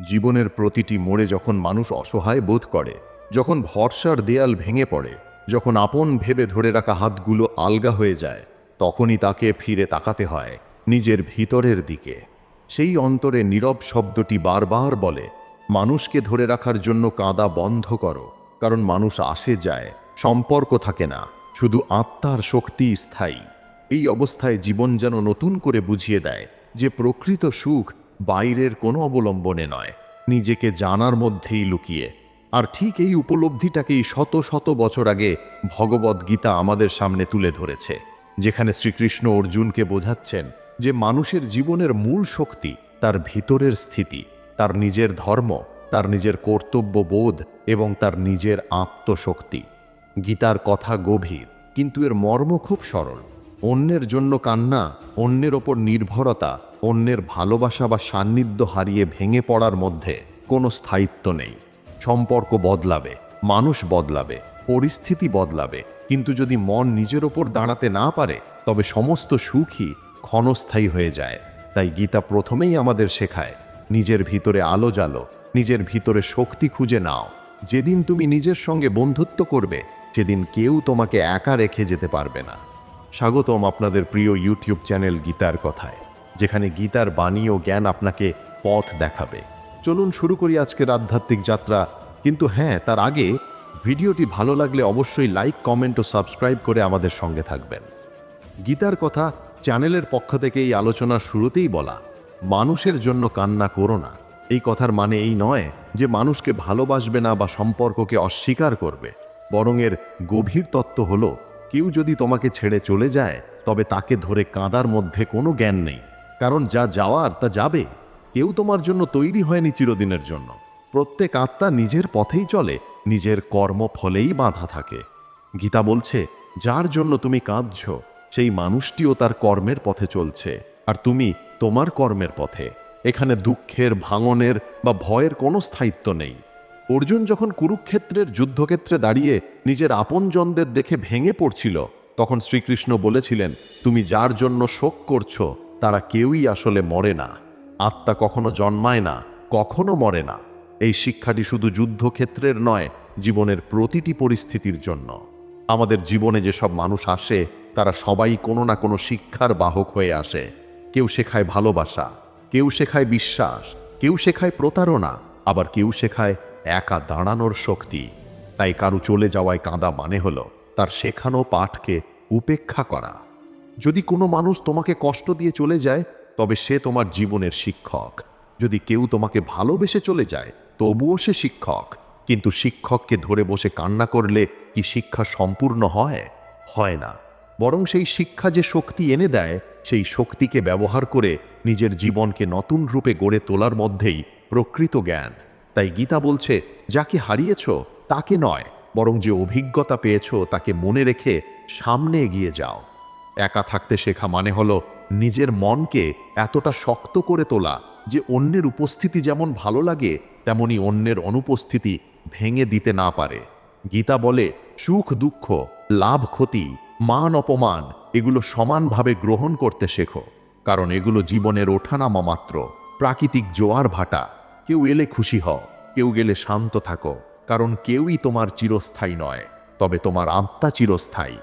জীবনের প্রতিটি মোড়ে যখন মানুষ অসহায় বোধ করে, যখন ভরসার দেয়াল ভেঙে পড়ে, যখন আপন ভেবে ধরে রাখা হাতগুলো আলগা হয়ে যায়, তখনই তাকে ফিরে তাকাতে হয় নিজের ভিতরের দিকে। সেই অন্তরে নীরব শব্দটি বারবার বলে, মানুষকে ধরে রাখার জন্য কাঁদা বন্ধ করো, কারণ মানুষ আসে যায়, সম্পর্ক থাকে না, শুধু আত্মার শক্তি স্থায়ী। এই অবস্থায় জীবন যেন নতুন করে বুঝিয়ে দেয় যে প্রকৃত সুখ বাইরের কোনো অবলম্বনে নয়, নিজেকে জানার মধ্যেই লুকিয়ে। আর ঠিক এই উপলব্ধিটাকেই শত শত বছর আগে ভগবদ গীতা আমাদের সামনে তুলে ধরেছে, যেখানে শ্রীকৃষ্ণ অর্জুনকে বোঝাচ্ছেন যে মানুষের জীবনের মূল শক্তি তার ভিতরের স্থিতি, তার নিজের ধর্ম, তার নিজের কর্তব্য বোধ এবং তার নিজের আত্মশক্তি। গীতার কথা গভীর, কিন্তু এর মর্ম খুব সরল। অন্যের জন্য কান্না, অন্যের ওপর নির্ভরতা অন্যের ভালোবাসা বা সান্নিধ্য হারিয়ে ভেঙে পড়ার মধ্যে কোনো স্থায়িত্ব নেই। সম্পর্ক বদলাবে, মানুষ বদলাবে, পরিস্থিতি বদলাবে। কিন্তু যদি মন নিজের ওপর দাঁড়াতে না পারে, তবে সমস্ত সুখই ক্ষণস্থায়ী হয়ে যায়। তাই গীতা প্রথমেই আমাদের শেখায়, নিজের ভিতরে আলো জালো নিজের ভিতরে শক্তি খুঁজে নাও। যেদিন তুমি নিজের সঙ্গে বন্ধুত্ব করবে, সেদিন কেউ তোমাকে একা রেখে যেতে পারবে না। স্বাগতম আপনাদের প্রিয় ইউটিউব চ্যানেল গীতার কথায়। যেখানে গীতার বাণী ও জ্ঞান আপনাকে পথ দেখাবে। চলুন শুরু করি আজকের আধ্যাত্মিক যাত্রা। কিন্তু হ্যাঁ তার আগে ভিডিওটি ভালো লাগলে অবশ্যই লাইক, কমেন্ট ও সাবস্ক্রাইব করে আমাদের সঙ্গে থাকবেন। গীতার কথা চ্যানেলের পক্ষ থেকে এই আলোচনার শুরুতেই বলা, মানুষের জন্য কান্না করো না। এই কথার মানে এই নয় যে মানুষকে ভালোবাসবে না বা সম্পর্ককে অস্বীকার করবে। বরং এর গভীর তত্ত্ব হলো, কেউ যদি তোমাকে ছেড়ে চলে যায়, তবে তাকে ধরে কাঁদার মধ্যে কোনো জ্ঞান নেই। কারণ যা যাওয়ার তা যাবে। কেউ তোমার জন্য তৈরি হয়নি চিরদিনের জন্য। প্রত্যেক আত্মা নিজের পথেই চলে, নিজের কর্ম ফলেই বাঁধা থাকে। গীতা বলছে, যার জন্য তুমি কাঁদছ, সেই মানুষটিও তার কর্মের পথে চলছে, আর তুমি তোমার কর্মের পথে। এখানে দুঃখের, ভাঙনের বা ভয়ের কোনো স্থায়িত্ব নেই। অর্জুন যখন কুরুক্ষেত্রের যুদ্ধক্ষেত্রে দাঁড়িয়ে নিজের আপনজনদের দেখে ভেঙে পড়ছিল, তখন শ্রীকৃষ্ণ বলেছিলেন, তুমি যার জন্য শোক করছ তারা কেউই আসলে মরে না। আত্মা কখনো জন্মায় না, কখনো মরে না। এই শিক্ষাটি শুধু যুদ্ধক্ষেত্রের নয়, জীবনের প্রতিটি পরিস্থিতির জন্য। আমাদের জীবনে যেসব মানুষ আসে, তারা সবাই কোনো না কোনো শিক্ষার বাহক হয়ে আসে। কেউ শেখায় ভালোবাসা, কেউ শেখায় বিশ্বাস, কেউ শেখায় প্রতারণা, আবার কেউ শেখায় একা দাঁড়ানোর শক্তি। তাই কারু চলে যাওয়ায় কাঁদা মানে হলো তার শেখানো পাঠকে উপেক্ষা করা। যদি কোনো মানুষ তোমাকে কষ্ট দিয়ে চলে যায়, তবে সে তোমার জীবনের শিক্ষক। যদি কেউ তোমাকে ভালোবেসে চলে যায়, তবুও সে শিক্ষক। কিন্তু শিক্ষককে ধরে বসে কান্না করলে কি শিক্ষা সম্পূর্ণ হয়? হয় না। বরং সেই শিক্ষা যে শক্তি এনে দেয়, সেই শক্তিকে ব্যবহার করে নিজের জীবনকে নতুন রূপে গড়ে তোলার মধ্যেই প্রকৃত জ্ঞান। তাই গীতা বলছে, যাকে হারিয়েছ, তাকে নয়, বরং যে অভিজ্ঞতা পেয়েছ, তাকে মনে রেখে সামনে এগিয়ে যাও। একা থাকতে শেখা মানে হলো নিজের মনকে এতটা শক্ত করে তোলা যে অন্যের উপস্থিতি যেমন ভালো লাগে, তেমনি অন্যের অনুপস্থিতি ভেঙে দিতে না পারে। গীতা বলে, সুখ, দুঃখ, লাভ, ক্ষতি, মান, অপমান, এগুলো সমানভাবে গ্রহণ করতে শেখো। কারণ এগুলো জীবনের ওঠানামা মাত্র, প্রাকৃতিক জোয়ার ভাটা। কেউ এলে খুশি হও, কেউ গেলে শান্ত থাকো। কারণ কেউই তোমার চিরস্থায়ী নয়, তবে তোমার আত্মা চিরস্থায়ী।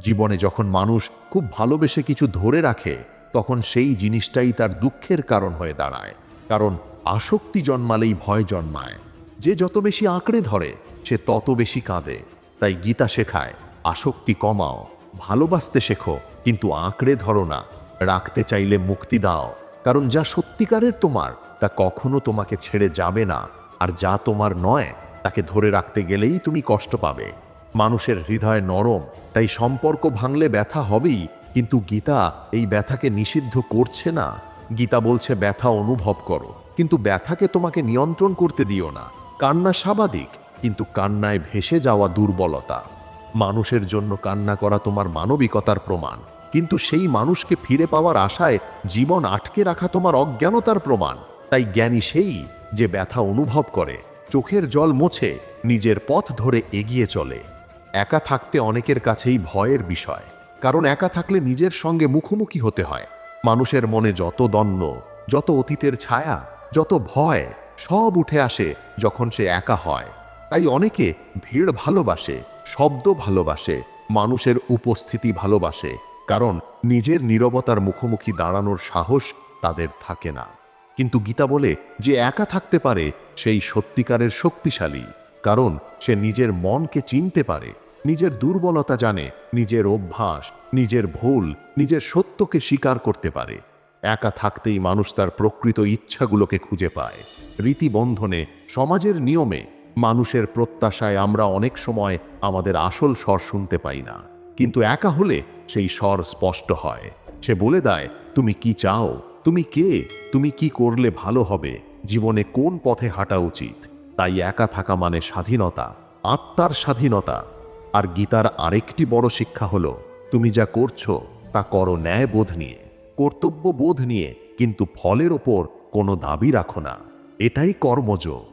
জীবনে যখন মানুষ খুব ভালোবেসে কিছু ধরে রাখে, তখন সেই জিনিসটাই তার দুঃখের কারণ হয়ে দাঁড়ায়। কারণ আসক্তি জন্মালেই ভয় জন্মায়। যে যত বেশি আঁকড়ে ধরে, সে তত বেশি কাঁদে। তাই গীতা শেখায়, আসক্তি কমাও, ভালোবাসতে শেখো, কিন্তু আঁকড়ে ধরো না। রাখতে চাইলে মুক্তি দাও। কারণ যা সত্যিকারের তোমার, তা কখনো তোমাকে ছেড়ে যাবে না। আর যা তোমার নয়, তাকে ধরে রাখতে গেলেই তুমি কষ্ট পাবে। মানুষের হৃদয় নরম, তাই সম্পর্ক ভাঙলে ব্যথা হবেই, কিন্তু গীতা এই ব্যথাকে নিষিদ্ধ করছে না। গীতা বলছে, ব্যথা অনুভব করো, কিন্তু ব্যথাকে তোমাকে নিয়ন্ত্রণ করতে দিও না। কান্না স্বাভাবিক, কিন্তু কান্নায় ভেসে যাওয়া দুর্বলতা। মানুষের জন্য কান্না করা তোমার মানবিকতার প্রমাণ, কিন্তু সেই মানুষকে ফিরে পাওয়ার আশায় জীবন আটকে রাখা তোমার অজ্ঞানতার প্রমাণ। তাই জ্ঞানী সেই যে ব্যথা অনুভব করে, চোখের জল মোছে, নিজের পথ ধরে এগিয়ে চলে। একা থাকতে অনেকের কাছেই ভয়ের বিষয়। কারণ একা থাকলে নিজের সঙ্গে মুখোমুখি হতে হয়। মানুষের মনে যত দ্বন্দ্ব যত অতীতের ছায়া, যত ভয়, সব উঠে আসে যখন সে একা হয়। তাই অনেকে ভিড় ভালোবাসে, শব্দ ভালোবাসে, মানুষের উপস্থিতি ভালোবাসে, কারণ নিজের নীরবতার মুখোমুখি দাঁড়ানোর সাহস তাদের থাকে না। কিন্তু গীতা বলে যে একা থাকতে পারে, সেই সত্যিকারের শক্তিশালী। কারণ সে নিজের মনকে চিনতে পারে। নিজের দুর্বলতা জানে, নিজের অভ্যাস, নিজের ভুল, নিজের সত্যকে স্বীকার করতে পারে। একা থাকতেই মানুষ তার প্রকৃত ইচ্ছাগুলোকে খুঁজে পায়। রীতিবন্ধনে, সমাজের নিয়মে, মানুষের প্রত্যাশায় আমরা অনেক সময় আমাদের আসল স্বর শুনতে পাই না। কিন্তু একা হলে সেই স্বর স্পষ্ট হয়। সে বলে দেয়, তুমি কি চাও? তুমি কে? তুমি কি করলে ভালো হবে? জীবনে কোন পথে হাঁটা উচিত? তাই একা থাকা মানে স্বাধীনতা, আত্মার স্বাধীনতা। আর গীতার আরেকটি বড় শিক্ষা হলো, তুমি যা করছ তা করো ন্যায় বোধ নিয়ে কর্তব্য বোধ নিয়ে, কিন্তু ফলের ওপর কোনো দাবি রাখো না। এটাই কর্মযোগ।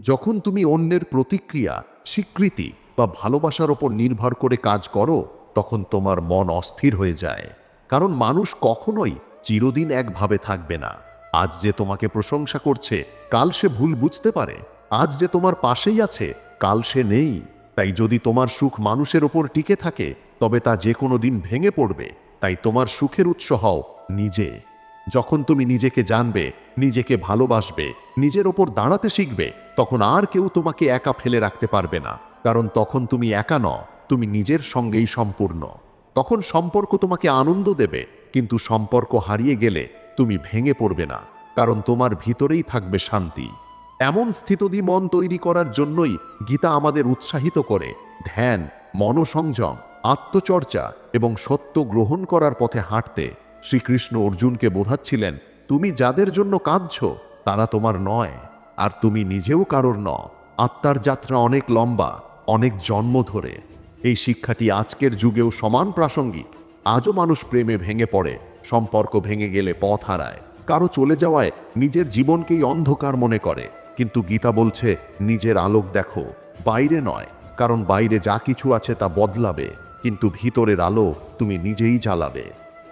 যখন তুমি অন্যের প্রতিক্রিয়া, স্বীকৃতি বা ভালোবাসার ওপর নির্ভর করে কাজ করো, তখন তোমার মন অস্থির হয়ে যায়। কারণ মানুষ কখনোই চিরদিন একভাবে থাকবে না। আজ যে তোমাকে প্রশংসা করছে, কাল সে ভুল বুঝতে পারে। আজ যে তোমার পাশেই আছে, কাল সে নেই। তাই যদি তোমার সুখ মানুষের ওপর টিকে থাকে, তবে তা যে কোনো দিন ভেঙে পড়বে। তাই তোমার সুখের উৎস হও নিজে। যখন তুমি নিজেকে জানবে, নিজেকে ভালোবাসবে, নিজের ওপর দাঁড়াতে শিখবে, তখন আর কেউ তোমাকে একা ফেলে রাখতে পারবে না। কারণ তখন তুমি একা ন তুমি নিজের সঙ্গেই সম্পূর্ণ। তখন সম্পর্ক তোমাকে আনন্দ দেবে, কিন্তু সম্পর্ক হারিয়ে গেলে তুমি ভেঙে পড়বে না। কারণ তোমার ভিতরেই থাকবে শান্তি। এমন স্থিতদি মন তৈরি করার জন্যই গীতা আমাদের উৎসাহিত করে। ধ্যান, মনসংযম, আত্মচর্চা এবং সত্য গ্রহণ করার পথে হাঁটতে। শ্রীকৃষ্ণ অর্জুনকে বোঝাচ্ছিলেন, তুমি যাদের জন্য কাঁদছ, তারা তোমার নয়, আর তুমি নিজেও কারোর ন। আত্মার যাত্রা অনেক লম্বা, অনেক জন্ম ধরে। এই শিক্ষাটি আজকের যুগেও সমান প্রাসঙ্গিক। আজও মানুষ প্রেমে ভেঙে পড়ে, সম্পর্ক ভেঙে গেলে পথ হারায়। কারও চলে যাওয়ায় নিজের জীবনকেই অন্ধকার মনে করে। কিন্তু গীতা বলছে, নিজের আলোক দেখো। বাইরে নয়, কারণ বাইরে যা কিছু আছে তা বদলাবে, কিন্তু ভিতরের আলো তুমি নিজেই জ্বালাবে।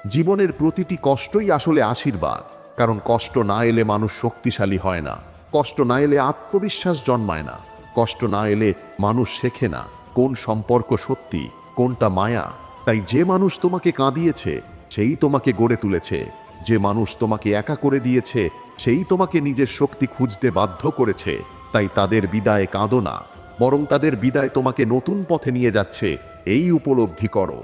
জীবনের প্রতিটি কষ্টই আসলে আশীর্বাদ, কারণ কষ্ট না এলে মানুষ শক্তিশালী হয় না। কষ্ট না এলে আত্মবিশ্বাস জন্মায় না। কষ্ট না এলে মানুষ শেখে না কোন সম্পর্ক সত্যি, কোনটা মায়া। তাই যে মানুষ তোমাকে কাঁদিয়েছে, সেই তোমাকে গড়ে তুলেছে। যে মানুষ তোমাকে একা করে দিয়েছে সেই তোমাকে নিজের শক্তি খুঁজতে বাধ্য করেছে, তাই তাদের বিদায় কাঁদো না, বরং তাদের বিদায় তোমাকে নতুন পথে নিয়ে যাচ্ছে, এই উপলব্ধি করো।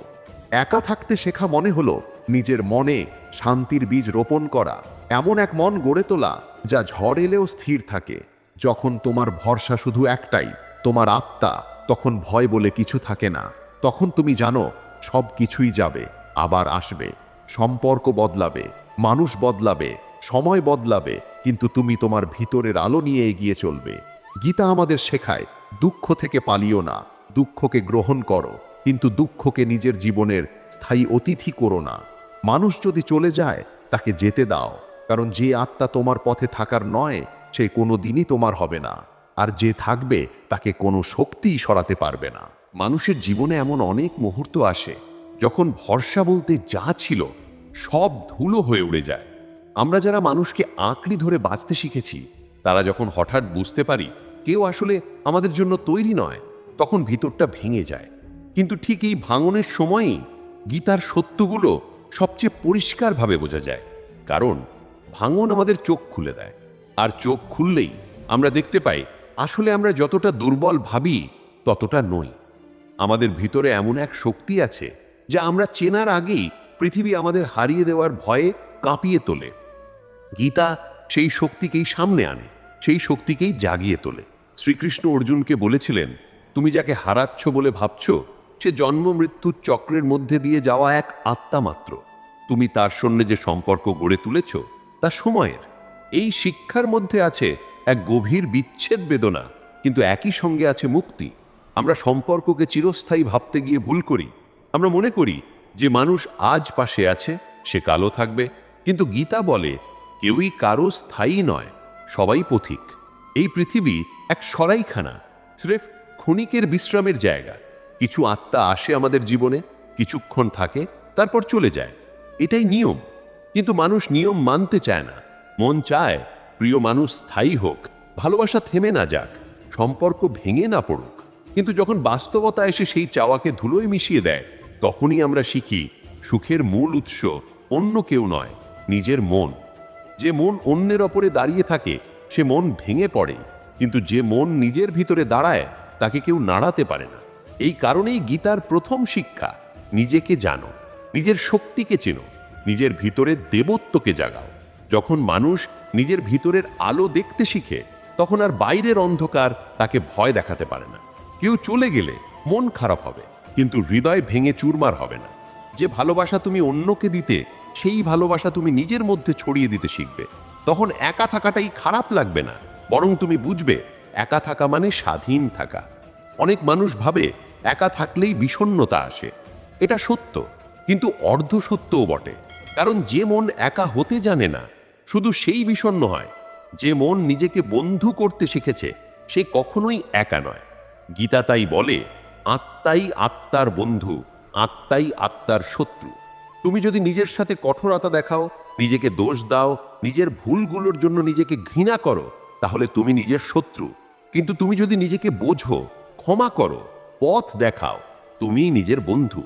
একা থাকতে শেখা মনে হলো, নিজের মনে শান্তির বীজ রোপণ করা, এমন এক মন গড়ে তোলা, যা ঝড় এলেও স্থির থাকে। যখন তোমার ভরসা শুধু একটাই, তোমার আত্মা তখন ভয় বলে কিছু থাকে না। তখন তুমি জানো সব কিছুই যাবে, আবার আসবে। সম্পর্ক বদলাবে, মানুষ বদলাবে সময় বদলাবে, কিন্তু তুমি তোমার ভিতরের আলো নিয়ে এগিয়ে চলবে। গীতা আমাদের শেখায়, দুঃখ থেকে পালিও না, দুঃখকে গ্রহণ করো, কিন্তু দুঃখকে নিজের জীবনের স্থায়ী অতিথি করো না। মানুষ যদি চলে যায়, তাকে যেতে দাও, কারণ যে আত্মা তোমার পথে থাকার নয়, সে কোনো দিনই তোমার হবে না। আর যে থাকবে, তাকে কোনো শক্তিই সরাতে পারবে না। মানুষের জীবনে এমন অনেক মুহূর্ত আসে, যখন ভরসা বলতে যা ছিল, সব ধুলো হয়ে উড়ে যায়। আমরা যারা মানুষকে আঁকড়ি ধরে বাঁচতে শিখেছি, তারা যখন হঠাৎ বুঝতে পারি কেউ আসলে আমাদের জন্য তৈরি নয়, তখন ভিতরটা ভেঙে যায়। কিন্তু ঠিক এই ভাঙনের সময়ই গীতার সত্যগুলো সবচেয়ে পরিষ্কারভাবে বোঝা যায়। কারণ ভাঙন আমাদের চোখ খুলে দেয়, আর চোখ খুললেই আমরা দেখতে পাই আসলে আমরা যতটা দুর্বল ভাবি ততটা নই। আমাদের ভিতরে এমন এক শক্তি আছে, যা আমরা চেনার আগেই পৃথিবী আমাদের হারিয়ে দেওয়ার ভয়ে কাঁপিয়ে তোলে। গীতা সেই শক্তিকেই সামনে আনে, সেই শক্তিকেই জাগিয়ে তোলে। শ্রীকৃষ্ণ অর্জুনকে বলেছিলেন, তুমি যাকে হারাচ্ছ বলে ভাবছ, সে জন্ম মৃত্যুর চক্রের মধ্যে দিয়ে যাওয়া এক আত্মা মাত্র। তুমি তার সঙ্গে যে সম্পর্ক গড়ে তুলেছ, তা সময়ের। এই শিক্ষার মধ্যে আছে এক গভীর বিচ্ছেদ বেদনা, কিন্তু একই সঙ্গে আছে মুক্তি। আমরা সম্পর্ককে চিরস্থায়ী ভাবতে গিয়ে ভুল করি। আমরা মনে করি, যে মানুষ আজ পাশে আছে, সে কালো থাকবে। কিন্তু গীতা বলে কেউই কারও স্থায়ী নয়, সবাই পথিক। এই পৃথিবী এক সরাইখানা, স্রেফ ক্ষণিকের বিশ্রামের জায়গা। কিছু আত্মা আসে আমাদের জীবনে, কিছুক্ষণ থাকে, তারপর চলে যায়। এটাই নিয়ম। কিন্তু মানুষ নিয়ম মানতে চায় না। মন চায়, প্রিয় মানুষ স্থায়ী হোক, ভালোবাসা থেমে না যাক, সম্পর্ক ভেঙে না পড়ুক। কিন্তু যখন বাস্তবতা এসে সেই চাওয়াকে ধুলোয় মিশিয়ে দেয়, তখনই আমরা শিখি, সুখের মূল উৎস অন্য কেউ নয়, নিজের মন। যে মন অন্যের ওপরে দাঁড়িয়ে থাকে, সে মন ভেঙে পড়ে। কিন্তু যে মন নিজের ভিতরে দাঁড়ায়, তাকে কেউ নাড়াতে পারে না। এই কারণেই গীতার প্রথম শিক্ষা, নিজেকে জানো, নিজের শক্তিকে চেনো, নিজের ভিতরের দেবত্বকে জাগাও। যখন মানুষ নিজের ভিতরের আলো দেখতে শিখে, তখন আর বাইরের অন্ধকার তাকে ভয় দেখাতে পারে না। কেউ চলে গেলে মন খারাপ হবে, কিন্তু হৃদয় ভেঙে চুরমার হবে না। যে ভালোবাসা তুমি অন্যকে দিতে সেই ভালোবাসা তুমি নিজের মধ্যে ছড়িয়ে দিতে শিখবে। তখন একা থাকাটাই খারাপ লাগবে না, বরং তুমি বুঝবে, একা থাকা মানে স্বাধীন থাকা। অনেক মানুষ ভাবে, একা থাকলেই বিষণ্ণতা আসে। এটা সত্য, কিন্তু অর্ধ সত্যও বটে। কারণ যে মন একা হতে জানে না, শুধু সেই বিষণ্ণ হয়। যে মন নিজেকে বন্ধু করতে শিখেছে, সে কখনোই একা নয়। গীতা তাই বলে, আত্মাই আত্মার বন্ধু, আত্মাই আত্মার শত্রু। তুমি যদি নিজের সাথে কঠোরতা দেখাও, নিজেকে দোষ দাও, নিজের ভুলগুলোর জন্য নিজেকে ঘৃণা করো, তাহলে তুমি নিজের শত্রু। কিন্তু তুমি যদি নিজেকে বোঝো, ক্ষমা করো, পথ দেখাও, তুমিই নিজের বন্ধু।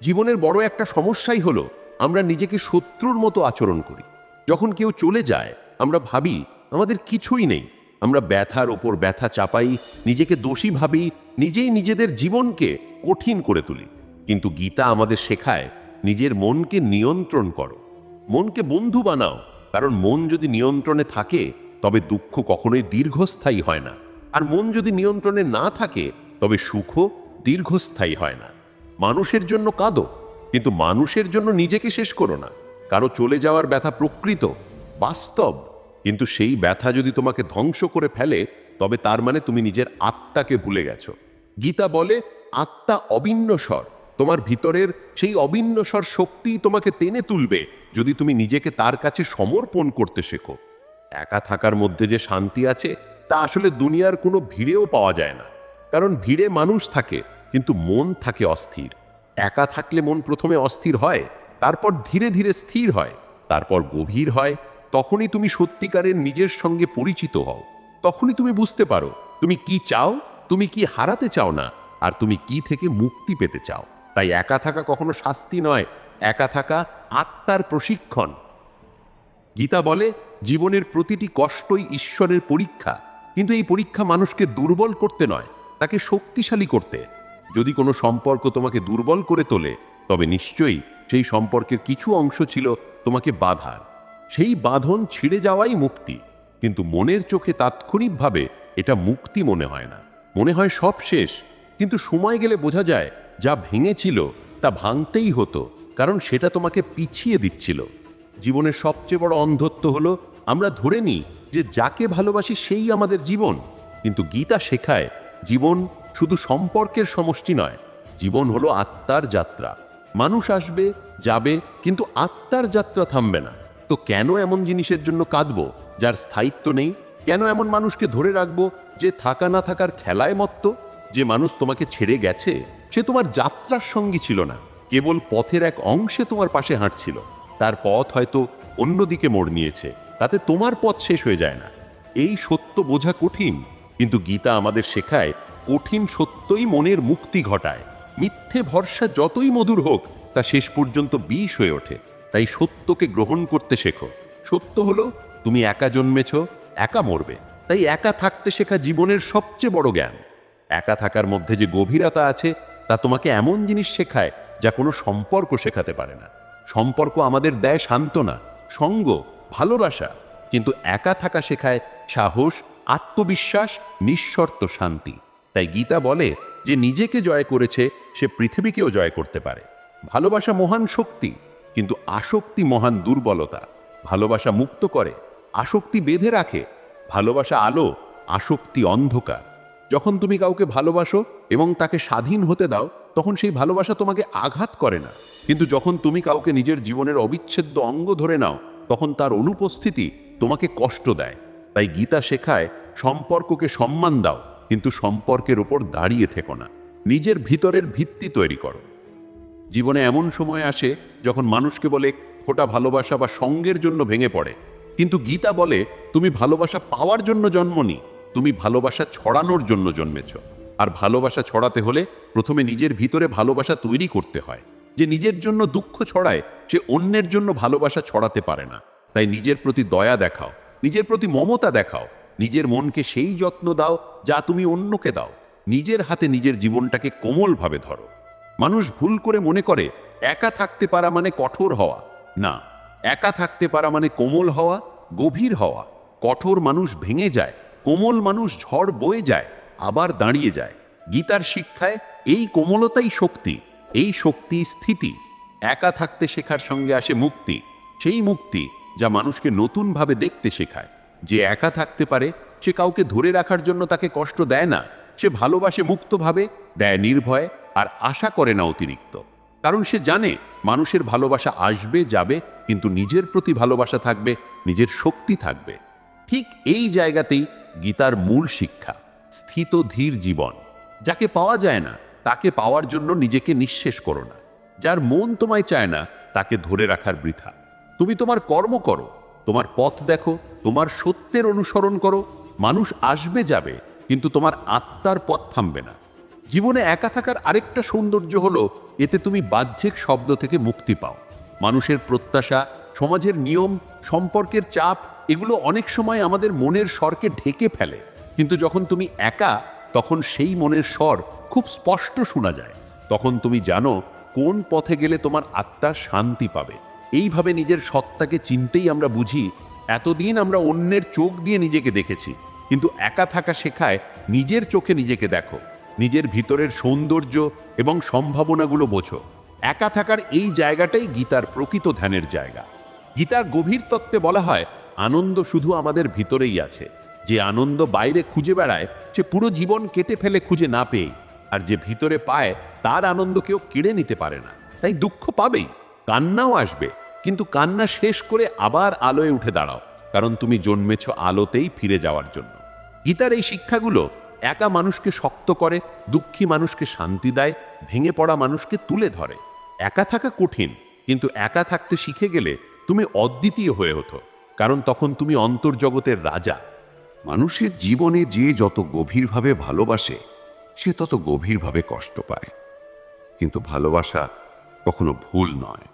জীবনের বড় একটা সমস্যাই হলো, আমরা নিজেকে শত্রুর মতো আচরণ করি। যখন কেউ চলে যায়, আমরা ভাবি, আমাদের কিছুই নেই। আমরা ব্যথার ওপর ব্যথা চাপাই, নিজেকে দোষী ভাবি, নিজেই নিজেদের জীবনকে কঠিন করে তুলি। কিন্তু গীতা আমাদের শেখায় নিজের মনকে নিয়ন্ত্রণ করো। মনকে বন্ধু বানাও। কারণ মন যদি নিয়ন্ত্রণে থাকে, তবে দুঃখ কখনোই দীর্ঘস্থায়ী হয় না। আর মন যদি নিয়ন্ত্রণে না থাকে, তবে সুখ দীর্ঘস্থায়ী হয় না। মানুষের জন্য কাঁদো, কিন্তু মানুষের জন্য নিজেকে শেষ করো না। কারও চলে যাওয়ার ব্যথা প্রকৃত, বাস্তব। কিন্তু সেই ব্যথা যদি তোমাকে ধ্বংস করে ফেলে, তবে তার মানে তুমি নিজের আত্মাকে ভুলে গেছো। গীতা বলে, আত্মা অবিন্নস্বর। তোমার ভিতরের সেই অবিন্নস্বর শক্তি তোমাকে টেনে তুলবে যদি তুমি নিজেকে তার কাছে সমর্পণ করতে শেখো। একা থাকার মধ্যে যে শান্তি আছে, তা আসলে দুনিয়ার কোনো ভিড়েও পাওয়া যায় না। কারণ ভিড়ে মানুষ থাকে, কিন্তু মন থাকে অস্থির। একা থাকলে মন প্রথমে অস্থির হয়, তারপর ধীরে ধীরে স্থির হয়, তারপর গভীর হয়, তখনই তুমি সত্যিকারের নিজের সঙ্গে পরিচিত হও। তখনই তুমি বুঝতে পারো, তুমি কি চাও, তুমি কি হারাতে চাও না, আর তুমি কি থেকে মুক্তি পেতে চাও। তাই একা থাকা কখনো শাস্তি নয়, একা থাকা আত্মার প্রশিক্ষণ। গীতা বলে, জীবনের প্রতিটি কষ্টই ঈশ্বরের পরীক্ষা, কিন্তু এই পরীক্ষা মানুষকে দুর্বল করতে নয়, তাকে শক্তিশালী করতে। যদি কোনো সম্পর্ক তোমাকে দুর্বল করে তোলে, তবে নিশ্চয়ই সেই সম্পর্কের কিছু অংশ ছিল তোমাকে বাধার। সেই বাঁধন ছিঁড়ে যাওয়াই মুক্তি, কিন্তু মনের চোখে তাৎক্ষণিকভাবে এটা মুক্তি মনে হয় না। মনে হয় সব শেষ, কিন্তু সময় গেলে বোঝা যায় যা ভেঙেছিল তা ভাঙতেই হতো, কারণ সেটা তোমাকে পিছিয়ে দিচ্ছিল। জীবনের সবচেয়ে বড় অন্ধত্ব হলো, আমরা ধরে নিই যে যাকে ভালোবাসি সেই আমাদের জীবন। কিন্তু গীতা শেখায়, জীবন শুধু সম্পর্কের সমষ্টি নয়, জীবন হলো আত্মার যাত্রা। মানুষ আসবে, যাবে, কিন্তু আত্মার যাত্রা থামবে না। তো কেন এমন জিনিসের জন্য কাঁদবো, যার স্থায়িত্ব নেই? কেন এমন মানুষকে ধরে রাখব যে থাকা না থাকার খেলায় মত্ত? যে মানুষ তোমাকে ছেড়ে গেছে, সে তোমার যাত্রার সঙ্গী ছিল না। কেবল পথের এক অংশে তোমার পাশে হাঁটছিল। তার পথ হয়তো অন্যদিকে মোড় নিয়েছে। তাতে তোমার পথ শেষ হয়ে যায় না। এই সত্য বোঝা কঠিন, কিন্তু গীতা আমাদের শেখায়, কঠিন সত্যই মনের মুক্তি ঘটায়। মিথ্যে ভরসা যতই মধুর হোক, তা শেষ পর্যন্ত বিষ হয়ে ওঠে। তাই সত্যকে গ্রহণ করতে শেখো। সত্য হলো, তুমি একা জন্মেছ, একা মরবে। তাই একা থাকতে শেখা জীবনের সবচেয়ে বড় জ্ঞান। একা থাকার মধ্যে যে গভীরতা আছে, তা তোমাকে এমন জিনিস শেখায় যা কোনো সম্পর্ক শেখাতে পারে না। সম্পর্ক আমাদের দেয় সান্ত্বনা, সঙ্গ, ভালোবাসা। কিন্তু একা থাকা শেখায় সাহস, আত্মবিশ্বাস, নিঃশর্ত শান্তি। তাই গীতা বলে যে নিজেকে জয় করেছে, সে পৃথিবীকেও জয় করতে পারে। ভালোবাসা মহান শক্তি, কিন্তু আসক্তি মহান দুর্বলতা। ভালোবাসা মুক্ত করে, আসক্তি বেঁধে রাখে। ভালোবাসা আলো, আসক্তি অন্ধকার। যখন তুমি কাউকে ভালোবাসো এবং তাকে স্বাধীন হতে দাও, তখন সেই ভালোবাসা তোমাকে আঘাত করে না। কিন্তু যখন তুমি কাউকে নিজের জীবনের অবিচ্ছেদ্য অঙ্গ ধরে নাও, তখন তার অনুপস্থিতি তোমাকে কষ্ট দেয়। তাই গীতা শেখায়, সম্পর্ককে সম্মান দাও, কিন্তু সম্পর্কের ওপর দাঁড়িয়ে থেকো না। নিজের ভিতরের ভিত্তি তৈরি করো। জীবনে এমন সময় আসে যখন মানুষকে বলে ফোটা ভালোবাসা বা সঙ্গের জন্য ভেঙে পড়ে। কিন্তু গীতা বলে, তুমি ভালোবাসা পাওয়ার জন্য জন্মনি তুমি ভালোবাসা ছড়ানোর জন্য জন্মেছ। আর ভালোবাসা ছড়াতে হলে প্রথমে নিজের ভিতরে ভালোবাসা তৈরি করতে হয়। যে নিজের জন্য দুঃখ ছড়ায়, সে অন্যের জন্য ভালোবাসা ছড়াতে পারে না। তাই নিজের প্রতি দয়া দেখাও, নিজের প্রতি মমতা দেখাও, নিজের মনকে সেই যত্ন দাও যা তুমি অন্যকে দাও। নিজের হাতে নিজের জীবনটাকে কোমলভাবে ধরো। মানুষ ভুল করে মনে করে, একা থাকতে পারা মানে কঠোর হওয়া। না, একা থাকতে পারা মানে কোমল হওয়া, গভীর হওয়া। কঠোর মানুষ ভেঙে যায় কোমল মানুষ ঝড় বয়ে যায়, আবার দাঁড়িয়ে যায়। গীতার শিক্ষায় এই কোমলতাই শক্তি, এই শক্তি স্থিতি। একা থাকতে শেখার সঙ্গে আসে মুক্তি, সেই মুক্তি যা মানুষকে নতুনভাবে দেখতে শেখায়। যে একা থাকতে পারে, সে কাউকে ধরে রাখার জন্য তাকে কষ্ট দেয় না, সে ভালোবাসে মুক্তভাবে, দেয় নির্ভয় আর আশা করে না অতিরিক্ত। কারণ সে জানে, মানুষের ভালোবাসা আসবে, যাবে, কিন্তু নিজের প্রতি ভালোবাসা থাকবে, নিজের শক্তি থাকবে। ঠিক এই জায়গাতেই গীতার মূল শিক্ষা, স্থিত ধীর জীবন। যাকে পাওয়া যায় না, তাকে পাওয়ার জন্য নিজেকে নিঃশেষ করো না। যার মন তোমায় চায় না, তাকে ধরে রাখার বৃথা। তুমি তোমার কর্ম করো, তোমার পথ দেখো, তোমার সত্যের অনুসরণ করো। মানুষ আসবে যাবে, কিন্তু তোমার আত্মার পথ থামবে না। জীবনে একা থাকার আরেকটা সৌন্দর্য হলো, এতে তুমি বাহ্যিক শব্দ থেকে মুক্তি পাও। মানুষের প্রত্যাশা, সমাজের নিয়ম, সম্পর্কের চাপ এগুলো অনেক সময় আমাদের মনের স্বরকে ঢেকে ফেলে। কিন্তু যখন তুমি একা, তখন সেই মনের স্বর খুব স্পষ্ট শোনা যায়। তখন তুমি জানো কোন পথে গেলে তোমার আত্মা শান্তি পাবে। এইভাবে নিজের সত্তাকে চিনতেই আমরা বুঝি, এতদিন আমরা অন্যের চোখ দিয়ে নিজেকে দেখেছি। কিন্তু একা থাকা শেখায় নিজের চোখে নিজেকে দেখো, নিজের ভিতরের সৌন্দর্য এবং সম্ভাবনাগুলো বোঝো। একা থাকার এই জায়গাটাই গীতার প্রকৃত ধ্যানের জায়গা। গীতার গভীর তত্ত্বে বলা হয় আনন্দ শুধু আমাদের ভিতরেই আছে। যে আনন্দ বাইরে খুঁজে বেড়ায়, সে পুরো জীবন কেটে ফেলে খুঁজে না পেয়ে। আর যে ভিতরে পায়, তার আনন্দ কেউ কেড়ে নিতে পারে না। তাই দুঃখ পাবেই। কান্নাও আসবে। কিন্তু কান্না শেষ করে আবার আলোয় উঠে দাঁড়াও। কারণ তুমি জন্মেছ আলোতেই ফিরে যাওয়ার জন্য। গীতার এই শিক্ষাগুলো একা মানুষকে শক্ত করে, দুঃখী মানুষকে শান্তি দেয়, ভেঙে পড়া মানুষকে তুলে ধরে। একা থাকা কঠিন, কিন্তু একা থাকতে শিখে গেলে তুমি অদ্বিতীয় হয়ে হতো কারণ তখন তুমি অন্তর্জগতের রাজা। মানুষের জীবনে যে যত গভীরভাবে ভালোবাসে, সে তত গভীরভাবে কষ্ট পায়। কিন্তু ভালোবাসা কখনো ভুল নয়,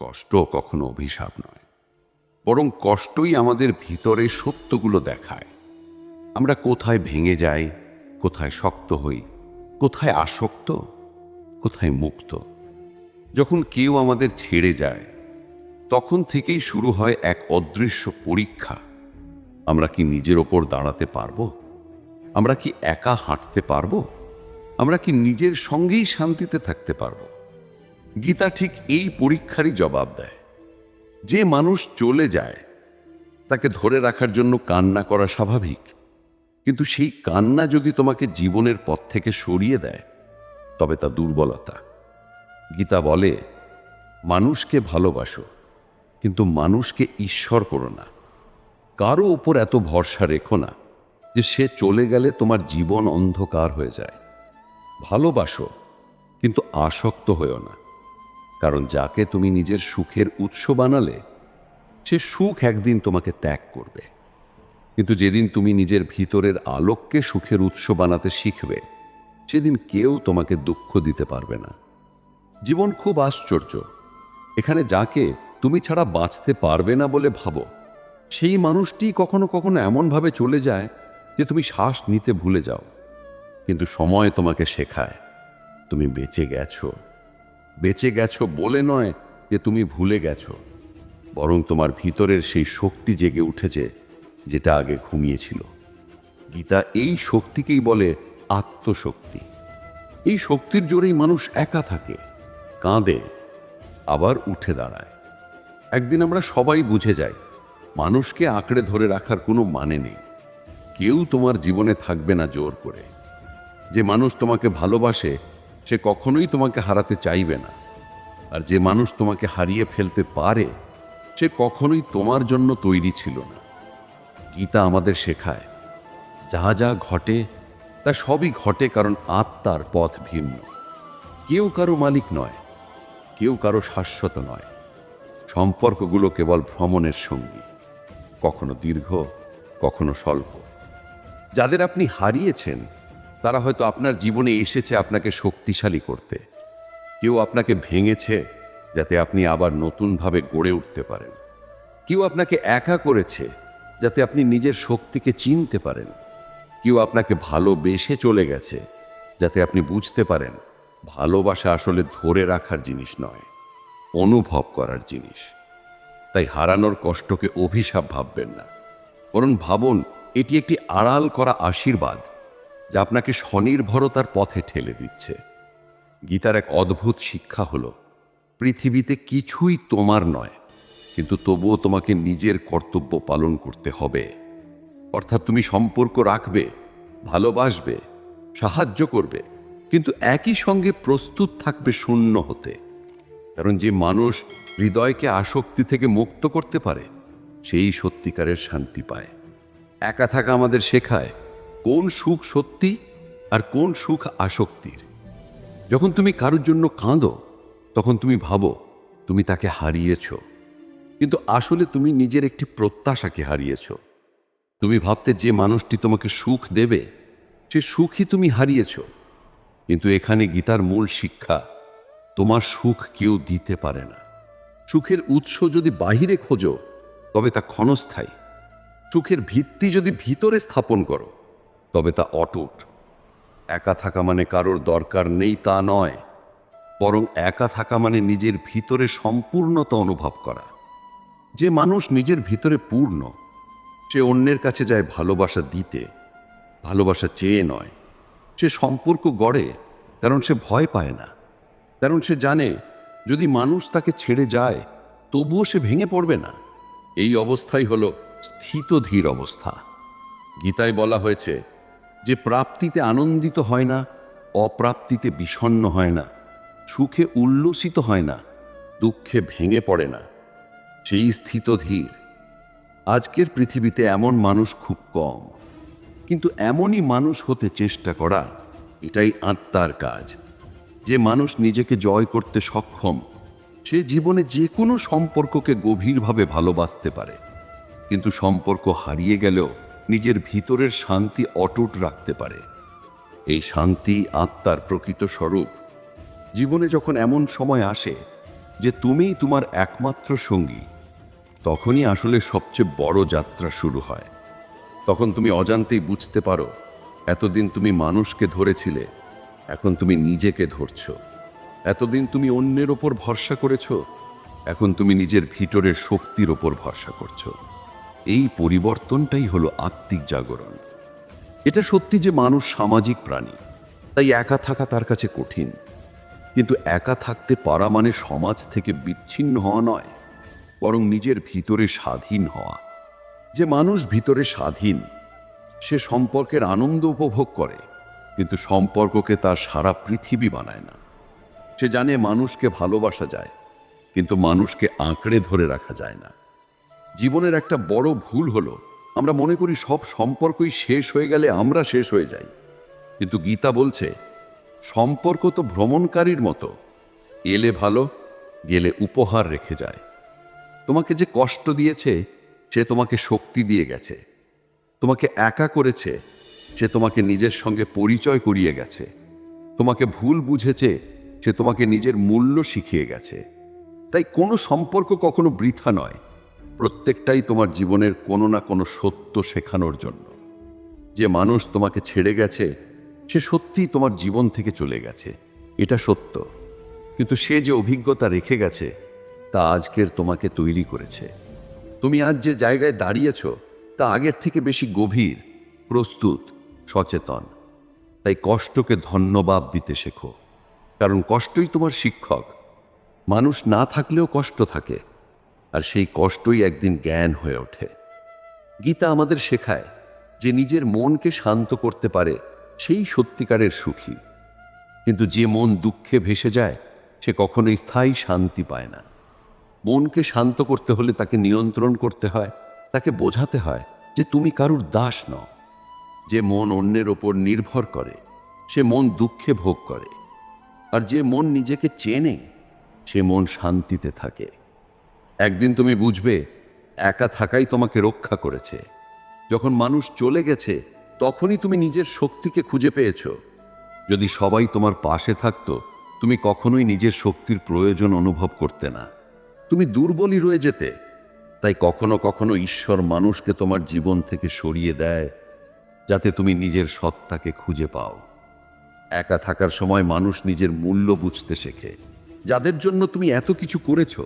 কষ্ট কখনো অভিশাপ নয়। বরং কষ্টই আমাদের ভিতরে সত্যগুলো দেখায়। আমরা কোথায় ভেঙে যাই, কোথায় শক্ত হই, কোথায় আসক্ত, কোথায় মুক্ত। যখন কেউ আমাদের ছেড়ে যায় তখন থেকেই শুরু হয় এক অদৃশ্য পরীক্ষা। আমরা কি নিজের ওপর দাঁড়াতে পারব? আমরা কি একা হাঁটতে পারব? আমরা কি নিজের সঙ্গেই শান্তিতে থাকতে পারব? গীতা ঠিক এই পরীক্ষারই জবাব দেয়। যে মানুষ চলে যায়, তাকে ধরে রাখার জন্য কান্না করা স্বাভাবিক। কিন্তু সেই কান্না যদি তোমাকে জীবনের পথ থেকে সরিয়ে দেয়, তবে তা দুর্বলতা। গীতা বলে, মানুষকে ভালোবাসো কিন্তু মানুষকে ঈশ্বর করো না। কারও ওপর এত ভরসা রেখো না যে সে চলে গেলে তোমার জীবন অন্ধকার হয়ে যায়। ভালোবাসো, কিন্তু আসক্ত হয়েও না। কারণ যাকে তুমি নিজের সুখের উৎস বানালে, সে সুখ একদিন তোমাকে ত্যাগ করবে। কিন্তু যেদিন তুমি নিজের ভিতরের আলোককে সুখের উৎস বানাতে শিখবে, সেদিন কেউ তোমাকে দুঃখ দিতে পারবে না। জীবন খুব আশ্চর্য। এখানে যাকে তুমি ছাড়া বাঁচতে পারবে না বলে ভাবো। সেই মানুষটি কখনো কখনো এমনভাবে চলে যায় যে তুমি শ্বাস নিতে ভুলে যাও। কিন্তু সময় তোমাকে শেখায়, তুমি বেঁচে গেছো। বেঁচে গেছো বলে নয় যে তুমি ভুলে গেছো, বরং তোমার ভিতরের সেই শক্তি জেগে উঠেছে যেটা আগে ঘুমিয়েছিল। গীতা এই শক্তিকেই বলে আত্মশক্তি। এই শক্তির জোরেই মানুষ একা থাকে, কাঁদে, আবার উঠে দাঁড়ায়। একদিন আমরা সবাই বুঝে যাই, মানুষকে আঁকড়ে ধরে রাখার কোনো মানে নেই। কেউ তোমার জীবনে থাকবে না জোর করে। যে মানুষ তোমাকে ভালোবাসে, সে কখনোই তোমাকে হারাতে চাইবে না। আর যে মানুষ তোমাকে হারিয়ে ফেলতে পারে, সে কখনোই তোমার জন্য তৈরি ছিল না। গীতা আমাদের শেখায়, যা যা ঘটে, তা সবই ঘটে কারণ আত্মার পথ ভিন্ন। কেউ কারও মালিক নয়, কেউ কারও শাশ্বত নয়। সম্পর্কগুলো কেবল ভ্রমণের সঙ্গী, কখনো দীর্ঘ, কখনো স্বল্প। যাদের আপনি হারিয়েছেন, তারা হয়তো আপনার জীবনে এসেছে আপনাকে শক্তিশালী করতে। কেউ আপনাকে ভেঙেছে যাতে আপনি আবার নতুনভাবে গড়ে উঠতে পারেন। কেউ আপনাকে একা করেছে যাতে আপনি নিজের শক্তিকে চিনতে পারেন। কেউ আপনাকে ভালোবেসে চলে গেছে যাতে আপনি বুঝতে পারেন, ভালোবাসা আসলে ধরে রাখার জিনিস নয়। অনুভব করার জিনিস। তাই হারানোর কষ্টকে অভিশাপ ভাববেন না। বরং ভাবুন, এটি একটি আড়াল করা আশীর্বাদ যা আপনাকে স্বনির্ভরতার পথে ঠেলে দিচ্ছে। গীতার এক অদ্ভুত শিক্ষা হল, পৃথিবীতে কিছুই তোমার নয়, কিন্তু তবুও তোমাকে নিজের কর্তব্য পালন করতে হবে। অর্থাৎ তুমি সম্পর্ক রাখবে, ভালোবাসবে, সাহায্য করবে, কিন্তু একই সঙ্গে প্রস্তুত থাকবে শূন্য হতে। কারণ যে মানুষ হৃদয়কে আসক্তি থেকে মুক্ত করতে পারে, সেই সত্যিকারের শান্তি পায়। একা থাকা আমাদের শেখায় কোন সুখ সত্যি আর কোন সুখ আসক্তির। যখন তুমি কারোর জন্য কাঁদো, তখন তুমি ভাবো, তুমি তাকে হারিয়েছ। কিন্তু আসলে তুমি নিজের একটি প্রত্যাশাকে হারিয়েছ। তুমি ভাবতে যে মানুষটি তোমাকে সুখ দেবে, সে সুখই তুমি হারিয়েছ। কিন্তু এখানে গীতার মূল শিক্ষা তোমার সুখ কেউ দিতে পারে না। সুখের উৎস যদি বাহিরে খোঁজো, তবে তা ক্ষণস্থায়ী। সুখের ভিত্তি যদি ভিতরে স্থাপন করো, তবে তা অটুট। একা থাকা মানে কারোর দরকার নেই তা নয়, বরং একা থাকা মানে নিজের ভিতরে সম্পূর্ণতা অনুভব করা। যে মানুষ নিজের ভিতরে পূর্ণ, সে অন্যের কাছে যায় ভালোবাসা দিতে, ভালোবাসা চেয়ে নয়। সে সম্পর্ক গড়ে, কারণ সে ভয় পায় না। কারণ সে জানে, যদি মানুষ তাকে ছেড়ে যায়, তবুও সে ভেঙে পড়বে না। এই অবস্থাই হল স্থিত ধীর অবস্থা। গীতায় বলা হয়েছে যে প্রাপ্তিতে আনন্দিত হয় না, অপ্রাপ্তিতে বিষণ্ণ হয় না, সুখে উল্লসিত হয় না, দুঃখে ভেঙে পড়ে না। সেই স্থিত ধীর। আজকের পৃথিবীতে এমন মানুষ খুব কম। কিন্তু এমনই মানুষ হতে চেষ্টা করা, এটাই আত্মার কাজ। যে মানুষ নিজেকে জয় করতে সক্ষম, সে জীবনে যে কোনো সম্পর্ককে গভীরভাবে ভালোবাসতে পারে। কিন্তু সম্পর্ক হারিয়ে গেলেও নিজের ভিতরের শান্তি অটুট রাখতে পারে। এই শান্তি আত্মার প্রকৃত স্বরূপ। জীবনে যখন এমন সময় আসে যে তুমিই তোমার একমাত্র সঙ্গী, তখনই আসলে সবচেয়ে বড় যাত্রা শুরু হয়। তখন তুমি অজান্তেই বুঝতে পারো, এতদিন তুমি মানুষকে ধরেছিলে এখন তুমি নিজেকে ধরছ। এতদিন তুমি অন্যের ওপর ভরসা করেছ, এখন তুমি নিজের ভিতরের শক্তির ওপর ভরসা করছ। এই পরিবর্তনটাই হলো আত্মিক জাগরণ। এটা সত্যি যে মানুষ সামাজিক প্রাণী, তাই একা থাকা তার কাছে কঠিন। কিন্তু একা থাকতে পারা মানে সমাজ থেকে বিচ্ছিন্ন হওয়া নয়, বরং নিজের ভিতরে স্বাধীন হওয়া। যে মানুষ ভিতরে স্বাধীন, সে সম্পর্কের আনন্দ উপভোগ করে কিন্তু সম্পর্ককে তার সারা পৃথিবী বানায় না। সে জানে মানুষকে ভালোবাসা যায়, কিন্তু মানুষকে আঁকড়ে ধরে রাখা যায় না। জীবনের একটা বড় ভুল হলো, আমরা মনে করি সব সম্পর্কই শেষ হয়ে গেলে আমরা শেষ হয়ে যাই। কিন্তু গীতা বলছে, সম্পর্ক তো ভ্রমণকারীর মতো, এলে ভালো, গেলে উপহার রেখে যায়। তোমাকে যে কষ্ট দিয়েছে, সে তোমাকে শক্তি দিয়ে গেছে। তোমাকে একা করেছে সে তোমাকে নিজের সঙ্গে পরিচয় করিয়ে গেছে। তোমাকে ভুল বুঝেছে সে তোমাকে নিজের মূল্য শিখিয়ে গেছে। তাই কোনো সম্পর্ক কখনো বৃথা নয়। প্রত্যেকটাই তোমার জীবনের কোনো না কোনো সত্য শেখানোর জন্য। যে মানুষ তোমাকে ছেড়ে গেছে, সে সত্যিই তোমার জীবন থেকে চলে গেছে। এটা সত্য। কিন্তু সে যে অভিজ্ঞতা রেখে গেছে, তা আজকের তোমাকে তৈরি করেছে। তুমি আজ যে জায়গায় দাঁড়িয়েছ, তা আগের থেকে বেশি গভীর, প্রস্তুত সচেতন। তাই কষ্টকে ধন্যবাদ দিতে শেখো। কারণ কষ্টই তোমার শিক্ষক। মানুষ না থাকলেও কষ্ট থাকে, আর সেই কষ্টই একদিন জ্ঞান হয়ে ওঠে। গীতা আমাদের শেখায় যে নিজের মনকে শান্ত করতে পারে, সেই সত্যিকারের সুখী। কিন্তু যে মন দুঃখে ভেসে যায়, সে কখনোই স্থায়ী শান্তি পায় না। মনকে শান্ত করতে হলে তাকে নিয়ন্ত্রণ করতে হয়, তাকে বোঝাতে হয় যে তুমি কারুর দাস নও। যে মন অন্যের ওপর নির্ভর করে, সে মন দুঃখে ভোগ করে। আর যে মন নিজেকে চেনে, সে মন শান্তিতে থাকে। একদিন তুমি বুঝবে, একা থাকাই তোমাকে রক্ষা করেছে। যখন মানুষ চলে গেছে, তখনই তুমি নিজের শক্তিকে খুঁজে পেয়েছ। যদি সবাই তোমার পাশে থাকতো, তুমি কখনোই নিজের শক্তির প্রয়োজন অনুভব করতে না। তুমি দুর্বলই রয়ে যেতে। তাই কখনো কখনো ঈশ্বর মানুষকে তোমার জীবন থেকে সরিয়ে দেয় যাতে তুমি নিজের সত্তাকে খুঁজে পাও। একা থাকার সময় মানুষ নিজের মূল্য বুঝতে শেখে। যাদের জন্য তুমি এত কিছু করেছ,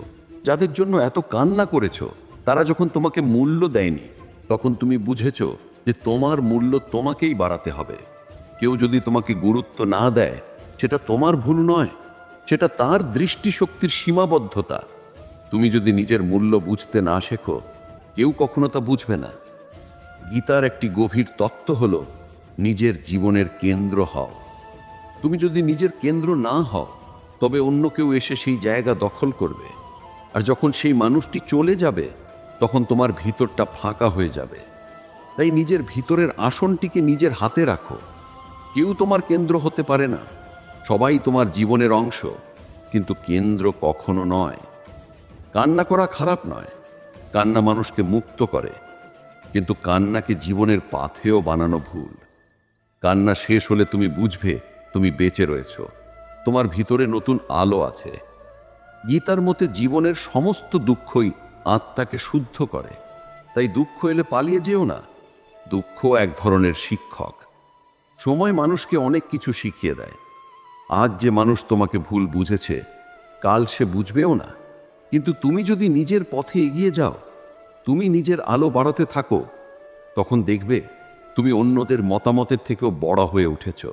যাদের জন্য এত কান্না করেছ, তারা যখন তোমাকে মূল্য দেয়নি, তখন তুমি বুঝেছ যে তোমার মূল্য তোমাকেই বাড়াতে হবে। কেউ যদি তোমাকে গুরুত্ব না দেয়, সেটা তোমার ভুল নয়, সেটা তার দৃষ্টিশক্তির সীমাবদ্ধতা। তুমি যদি নিজের মূল্য বুঝতে না শেখো, কেউ কখনো তা বুঝবে না। গীতার একটি গভীর তত্ত্ব হল, নিজের জীবনের কেন্দ্র হও। তুমি যদি নিজের কেন্দ্র না হও, তবে অন্য কেউ এসে সেই জায়গা দখল করবে। আর যখন সেই মানুষটি চলে যাবে, তখন তোমার ভিতরটা ফাঁকা হয়ে যাবে। তাই নিজের ভিতরের আসনটিকে নিজের হাতে রাখো। কেউ তোমার কেন্দ্র হতে পারে না। সবাই তোমার জীবনের অংশ, কিন্তু কেন্দ্র কখনো নয়। কান্না করা খারাপ নয়। কান্না মানুষকে মুক্ত করে। কিন্তু কান্নাকে জীবনের পাথেও বানানো ভুল? কান্না শেষ হলে তুমি বুঝবে তুমি বেঁচে রয়েছ। তোমার ভিতরে নতুন আলো আছে। গীতার মতে জীবনের সমস্ত দুঃখই আত্মাকে শুদ্ধ করে। তাই দুঃখ এলে পালিয়ে যেও না। দুঃখ এক ধরনের শিক্ষক। সময় মানুষকে অনেক কিছু শিখিয়ে দেয়। আজ যে মানুষ তোমাকে ভুল বুঝেছে, কাল সে বুঝবেও না। কিন্তু তুমি যদি নিজের পথে এগিয়ে যাও তুমি নিজের আলো বাড়াতে থাকো, তখন দেখবে তুমি অন্যদের মতামতের থেকেও বড় হয়ে উঠেছ।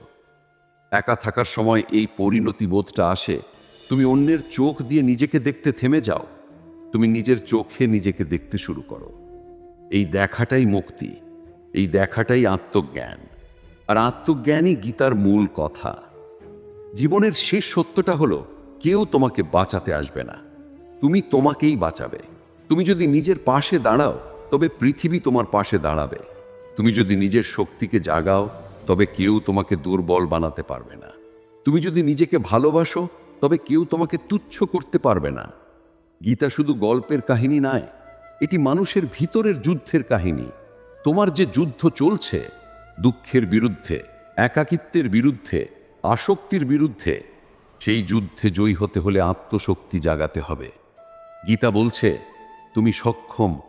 একা থাকার সময় এই পরিণতি বোধটা আসে। তুমি অন্যের চোখ দিয়ে নিজেকে দেখতে থেমে যাও। তুমি নিজের চোখে নিজেকে দেখতে শুরু করো। এই দেখাটাই মুক্তি। এই দেখাটাই আত্মজ্ঞান। আর আত্মজ্ঞানই গীতার মূল কথা। জীবনের শেষ সত্যটা হলো, কেউ তোমাকে বাঁচাতে আসবে না। তুমি তোমাকেই বাঁচাবে। তুমি যদি নিজের পাশে দাঁড়াও, তবে পৃথিবী তোমার পাশে দাঁড়াবে। তুমি যদি নিজের শক্তিকে জাগাও, তবে কেউ তোমাকে দুর্বল বানাতে পারবে না। তুমি যদি নিজেকে ভালোবাসো, তবে কেউ তোমাকে তুচ্ছ করতে পারবে না। গীতা শুধু গল্পের কাহিনী নয়, এটি মানুষের ভিতরের যুদ্ধের কাহিনী। তোমার যে যুদ্ধ চলছে, দুঃখের বিরুদ্ধে, একাকিত্বের বিরুদ্ধে, আসক্তির বিরুদ্ধে, সেই যুদ্ধে জয়ী হতে হলে আত্মশক্তি জাগাতে হবে। গীতা বলছে তুমি সক্ষম,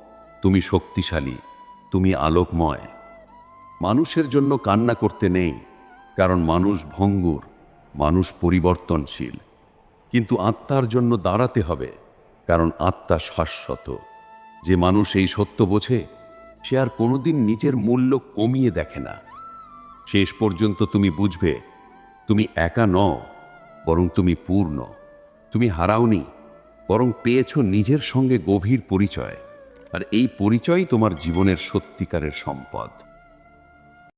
তুমি শক্তিশালী, তুমি আলোকময়। মানুষের জন্য কান্না করতে নেই, কারণ মানুষ ভঙ্গুর, মানুষ পরিবর্তনশীল। কিন্তু আত্মার জন্য দাঁড়াতে হবে, কারণ আত্মা শাশ্বত। যে মানুষ এই সত্য বোঝে, সে আর কোনোদিন নিজের মূল্য কমিয়ে দেখে না। শেষ পর্যন্ত তুমি বুঝবে, তুমি একা নও, বরং তুমি পূর্ণ। তুমি হারাওনি বরং পেয়েছ নিজের সঙ্গে গভীর পরিচয়। আর এই পরিচয় তোমার জীবনের সত্যিকারের সম্পদ।